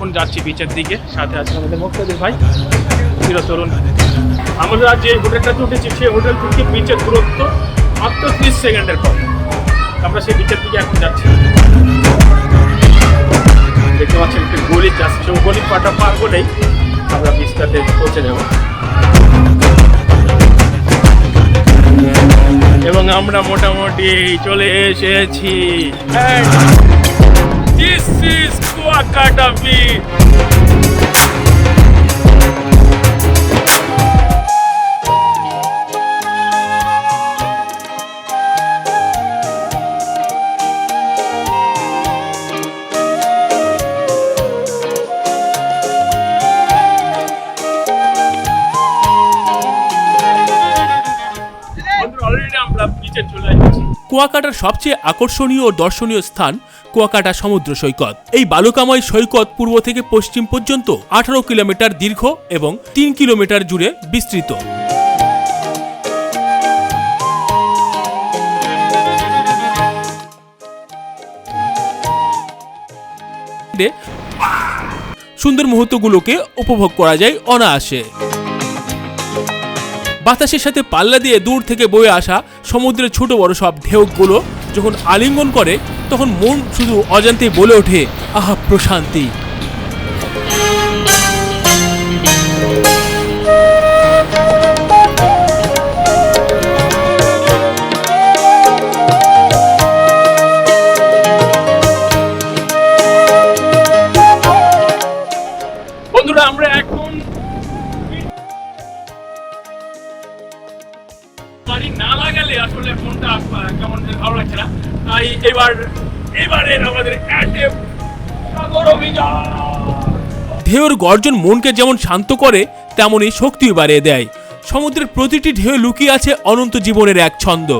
এখন যাচ্ছি বিচের দিকে, সাথে আছে আমাদের মুক্তাদির ভাই চিরতরুণ আমরা যে হোটেলটাতে উঠেছি সেই হোটেল থেকে বিচের দূরত্ব মাত্র ত্রিশ সেকেন্ডের পর আমরা সেই বিচের দিকে এখন যাচ্ছি। দেখতে পাচ্ছেন একটি গলি যাচ্ছে সেই গলি পাটা পার হলেই আমরা বিচটাতে পৌঁছে যাব। এবং আমরা মোটামুটি চলে এসেছি। দিস কুয়াকাটার সবচেয়ে আকর্ষণীয় ও দর্শনীয় স্থান কুয়াকাটা সমুদ্র সৈকত। এই বালুকাময় সৈকত পূর্ব থেকে পশ্চিম পর্যন্ত আঠারো কিলোমিটার দীর্ঘ এবং তিন কিলোমিটার জুড়ে বিস্তৃত। সুন্দর মুহূর্তগুলোকে উপভোগ করা যায় অনায়াসে। বাতাসের সাথে পাল্লা দিয়ে দূর থেকে বয়ে আসা সমুদ্রের ছোট বড় সব ঢেউগুলো যখন আলিঙ্গন করে, তখন মন শুধু অজান্তে বলে ওঠে, আহা, প্রশান্তি। আমরা এখন না লাগালে আসলে ফোনটা কেমন ভালো লাগছে না। তাই এবার, এবারের আমাদের সাগর অভিযান। ঢেউর গর্জন মনকে যেমন শান্ত করে, তেমনই শক্তিও বাড়িয়ে দেয়। সমুদ্রের প্রতিটি ঢেউ লুকিয়ে আছে অনন্ত জীবনের এক ছন্দ।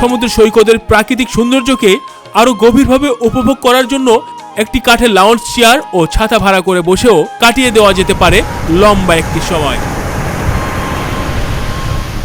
সমুদ্র সৈকতের প্রাকৃতিক সৌন্দর্যকে আরও গভীরভাবে উপভোগ করার জন্য একটি কাঠের লাউঞ্জ চেয়ার ও ছাতা ভাড়া করে বসেও কাটিয়ে দেওয়া যেতে পারে লম্বা একটি সময়।